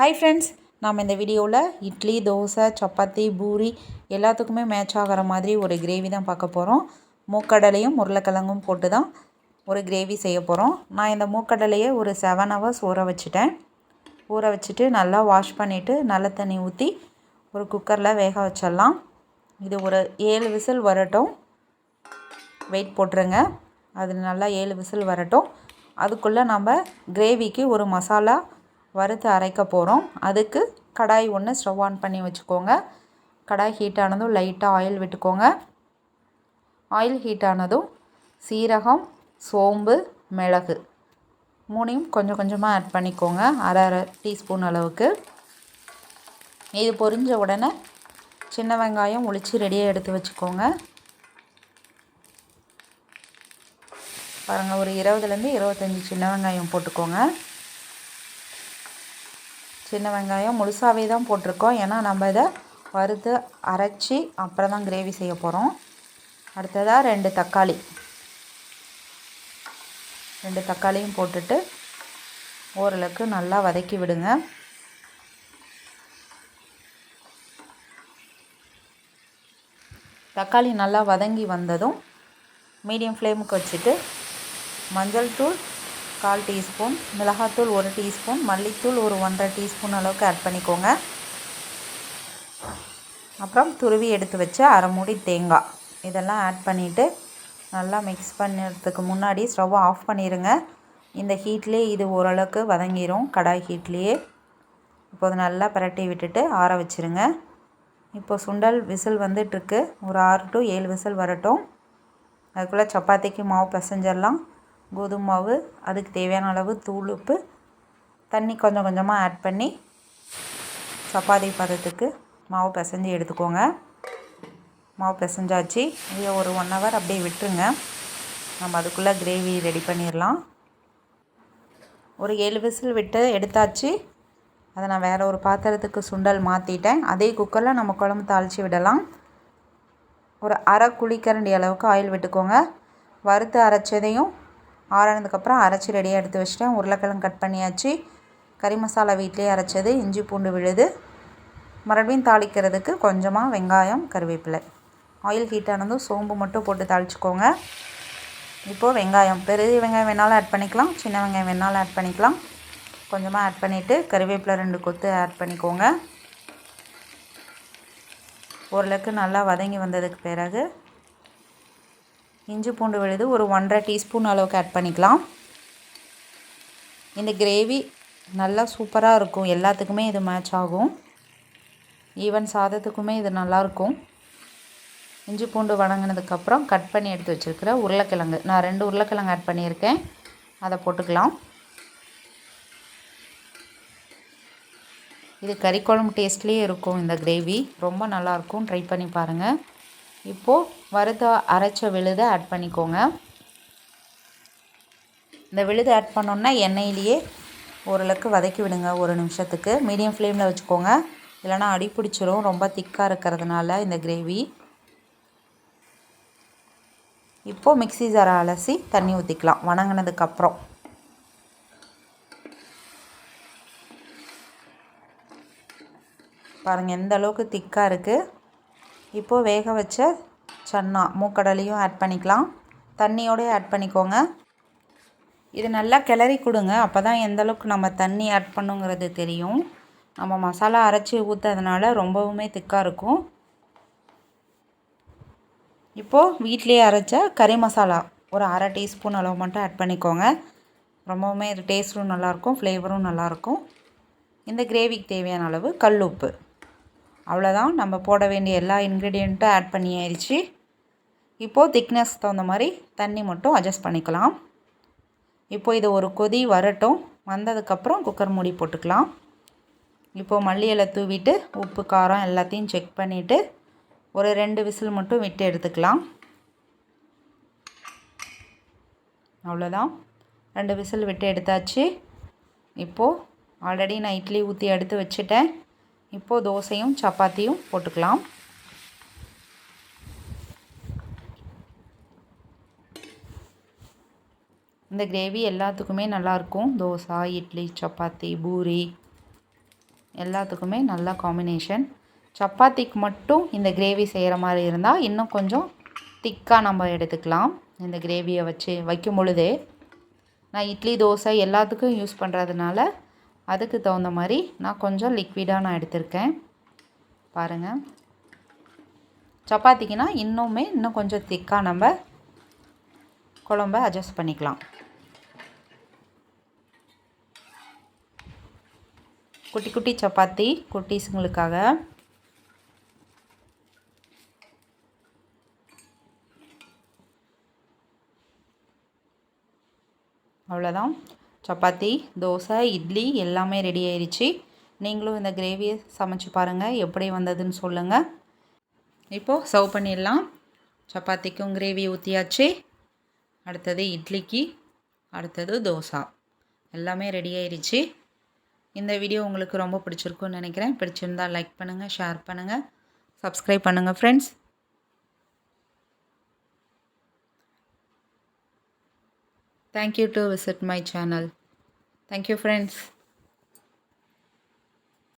Hi friends நாம் இந்த வீடியோவில் இட்லி தோசை சப்பாத்தி பூரி எல்லாத்துக்குமே மேட்ச் ஆகிற மாதிரி ஒரு கிரேவி தான் பார்க்க போகிறோம் மூக்கடலையும் உருளைக்கிழங்கும் போட்டு தான் ஒரு கிரேவி செய்ய போகிறோம் நான் இந்த மூக்கடலையை ஒரு செவன் ஹவர்ஸ் ஊற வச்சுட்டேன். ஊற வச்சுட்டு நல்லா வாஷ் பண்ணிவிட்டு நல்ல தண்ணி ஊற்றி ஒரு குக்கரில் வேக வச்சிடலாம். இது ஒரு ஏழு விசில் வரட்டும். வெயிட் போட்டுருங்க. அது நல்லா ஏழு விசில் வரட்டும். அதுக்குள்ளே நம்ம கிரேவிக்கு ஒரு மசாலா வறுத்து அரைக்க போகிறோம் அதுக்கு கடாய் ஒன்று ஸ்டவ் ஆன் பண்ணி வச்சுக்கோங்க. கடாய் ஹீட் ஆனதும் லைட்டாக ஆயில் விட்டுக்கோங்க. ஆயில் ஹீட் ஆனதும் சீரகம் சோம்பு மிளகு மூணையும் கொஞ்சம் கொஞ்சமாக ஆட் பண்ணிக்கோங்க. அரை அரை டீஸ்பூன் அளவுக்கு. இது பொரிஞ்ச உடனே சின்ன வெங்காயம் ஒளிச்சு ரெடியாக எடுத்து வச்சுக்கோங்க. பாருங்கள் ஒரு இருபதுலேருந்து இருபத்தஞ்சி சின்ன வெங்காயம் போட்டுக்கோங்க. சின்ன வெங்காயம் முழுசாகவே தான் போட்டிருக்கோம். ஏன்னா நம்ம இதை வறுத்து அரைச்சி அப்புறம் தான் கிரேவி செய்ய போகிறோம் அடுத்ததாக ரெண்டு தக்காளி. ரெண்டு தக்காளியும் போட்டுட்டு ஓரளவுக்கு நல்லா வதக்கி விடுங்க. தக்காளி நல்லா வதங்கி வந்ததும் மீடியம் ஃப்ளேமுக்கு வச்சுட்டு மஞ்சள் தூள் கால் டீஸ்பூன் மிளகாத்தூள் ஒரு டீஸ்பூன் மல்லித்தூள் ஒரு ஒன்றரை டீஸ்பூன் அளவுக்கு ஆட் பண்ணிக்கோங்க. அப்புறம் துருவி எடுத்து வச்ச அரை மூடி தேங்காய். இதெல்லாம் ஆட் பண்ணிவிட்டு நல்லா மிக்ஸ் பண்ணுறதுக்கு முன்னாடி ஸ்டவ் ஆஃப் பண்ணிடுங்க இந்த ஹீட்லேயே இது ஓரளவுக்கு வதங்கிடும் கடாய் ஹீட்லேயே இப்போது நல்லா பரட்டி விட்டுட்டு ஆற வச்சுருங்க. இப்போ சுண்டல் விசில் வந்துட்டுருக்கு. ஒரு ஆறு டு ஏழு விசில் வரட்டும். அதுக்குள்ளே சப்பாத்திக்கு மாவு பிசைஞ்சிடலாம். கோதுமை மாவு அதுக்கு தேவையான அளவு தூள் உப்பு தண்ணி கொஞ்சம் கொஞ்சமாக ஆட் பண்ணி சப்பாத்தி பதத்துக்கு மாவு பிசைஞ்சு எடுத்துக்கோங்க. மாவு பிசைஞ்சாச்சு. இதை ஒரு ஒன் ஹவர் அப்படியே விட்டுருங்க. நம்ம அதுக்குள்ளே கிரேவி ரெடி பண்ணிடலாம் ஒரு ஏழு விசில் விட்டு எடுத்தாச்சு. அதை நான் வேறு ஒரு பாத்திரத்துக்கு சுண்டல் மாற்றிட்டேன் அதே குக்கரில் நம்ம குழம்பு தாளித்து விடலாம். ஒரு அரை குழிக்கரண்டி அளவுக்கு ஆயில் விட்டுக்கோங்க. வறுத்து அரைச்சதையும் ஆறானதுக்கப்புறம் அரைச்சி ரெடியாக எடுத்து வச்சிட்டேன். உருளைக்கிழங்கு கட் பண்ணியாச்சு. கறி மசாலா வீட்லேயே அரைச்சது. இஞ்சி பூண்டு விழுது. மறுபடியும் தாளிக்கிறதுக்கு கொஞ்சமாக வெங்காயம் கருவேப்பிலை. ஆயில் ஹீட் ஆனதும் சோம்பு மட்டும் போட்டு தாளிச்சிக்கோங்க. இப்போது வெங்காயம். பெரிய வெங்காயம் வேணாலும் ஆட் பண்ணிக்கலாம். சின்ன வெங்காயம் வேணாலும் ஆட் பண்ணிக்கலாம். கொஞ்சமாக ஆட் பண்ணிவிட்டு கருவேப்பிலை ரெண்டு கொத்து ஆட் பண்ணிக்கோங்க. ஓரளவுக்கு நல்லா வதங்கி வந்ததுக்கு பிறகு இஞ்சி பூண்டு விழுது ஒரு ஒன்றரை டீஸ்பூன் அளவுக்கு ஆட் பண்ணிக்கலாம். இந்த கிரேவி நல்லா சூப்பராக இருக்கும். எல்லாத்துக்குமே இது மேட்ச் ஆகும். ஈவன் சாதத்துக்குமே இது நல்லாயிருக்கும் இஞ்சி பூண்டு வணங்கினதுக்கப்புறம் கட் பண்ணி எடுத்து வச்சுருக்கிற உருளைக்கிழங்கு. நான் ரெண்டு உருளைக்கிழங்கு ஆட் பண்ணியிருக்கேன். அதை போட்டுக்கலாம். இது கறிக்குழம்பு டேஸ்ட்லேயே இருக்கும் இந்த கிரேவி ரொம்ப நல்லாயிருக்கும் ட்ரை பண்ணி பாருங்கள் இப்போது வறுத்த அரைச்ச விழுதை ஆட் பண்ணிக்கோங்க. இந்த விழுதை ஆட் பண்ணோன்னா எண்ணெயிலேயே ஓரளவுக்கு வதக்கி விடுங்க ஒரு நிமிஷத்துக்கு. மீடியம் ஃப்ளேமில் வச்சுக்கோங்க. இல்லைனா அடி பிடிச்சிரும் ரொம்ப திக்காக இருக்கிறதுனால இந்த கிரேவி இப்போது மிக்சி ஜாரை அலசி தண்ணி ஊற்றிக்கலாம் வணங்கினதுக்கப்புறம் பாருங்கள் எந்த அளவுக்கு திக்காக இருக்குது இப்போது வேக வச்ச சன்னா மூக்கடலையும் ஆட் பண்ணிக்கலாம். தண்ணியோடய ஆட் பண்ணிக்கோங்க. இது நல்லா கிளறி கொடுங்க. அப்போ தான் எந்தளவுக்கு நம்ம தண்ணி ஆட் பண்ணுங்கிறது தெரியும். நம்ம மசாலா அரைச்சி ஊற்றுறதுனால ரொம்பவுமே திக்காக இருக்கும். இப்போது வீட்லேயே அரைச்ச கறி மசாலா ஒரு அரை டீஸ்பூன் அளவு மட்டும் ஆட் பண்ணிக்கோங்க. ரொம்பவுமே இது டேஸ்ட்டும் நல்லாயிருக்கும் ஃப்ளேவரும் நல்லாயிருக்கும் இந்த கிரேவிக்கு தேவையான அளவு கல் உப்பு. அவ்வளோதான் நம்ம போட வேண்டிய எல்லா இன்க்ரீடியண்ட்டும் ஆட் பண்ணி ஆயிடுச்சு இப்போது திக்னஸ் தகுந்த மாதிரி தண்ணி மட்டும் அட்ஜஸ்ட் பண்ணிக்கலாம். இப்போ இது ஒரு கொதி வரட்டும். வந்ததுக்கப்புறம் குக்கர் மூடி போட்டுக்கலாம். இப்போது மல்லி இலை தூவிட்டு உப்பு காரம் எல்லாத்தையும் செக் பண்ணிவிட்டு ஒரு ரெண்டு விசில் மட்டும் விட்டு எடுத்துக்கலாம். அவ்வளோதான் ரெண்டு விசில் விட்டு எடுத்தாச்சு. இப்போது ஆல்ரெடி நான் இட்லி ஊற்றி எடுத்து வச்சுட்டேன். இப்போது தோசையும் சப்பாத்தியும் போட்டுக்கலாம். இந்த கிரேவி எல்லாத்துக்குமே நல்லாயிருக்கும் தோசை இட்லி சப்பாத்தி பூரி எல்லாத்துக்குமே நல்ல காம்பினேஷன் சப்பாத்திக்கு மட்டும் இந்த கிரேவி செய்கிற மாதிரி இருந்தால் இன்னும் கொஞ்சம் திக்காக நம்ம எடுத்துக்கலாம். இந்த கிரேவியை வச்சு வைக்கும் பொழுதே நான் இட்லி தோசை எல்லாத்துக்கும் யூஸ் பண்ணுறதுனால அதுக்கு தகுந்த மாதிரி நான் கொஞ்சம் லிக்விடாக நான் எடுத்திருக்கேன். பாருங்கள் சப்பாத்திக்குனா இன்னுமே இன்னும் கொஞ்சம் திக்காக நம்ம குழம்ப அட்ஜஸ்ட் பண்ணிக்கலாம். குட்டி குட்டி சப்பாத்தி குட்டீஸுங்களுக்காக. அவ்வளோதான் சப்பாத்தி தோசை இட்லி எல்லாமே ரெடி ஆயிடுச்சு நீங்களும் இந்த கிரேவியை சமைச்சு பாருங்கள் எப்படி வந்ததுன்னு சொல்லுங்கள் இப்போது சர்வ் பண்ணிடலாம். சப்பாத்திக்கும் கிரேவி ஊற்றியாச்சு அடுத்தது இட்லிக்கு அடுத்தது தோசை. எல்லாமே ரெடி ஆயிடுச்சு இந்த வீடியோ உங்களுக்கு ரொம்ப பிடிச்சிருக்குன்னு நினைக்கிறேன். பிடிச்சிருந்தால் லைக் பண்ணுங்கள் ஷேர் பண்ணுங்கள் சப்ஸ்கிரைப் பண்ணுங்கள் friends thank you to visit my channel thank you friends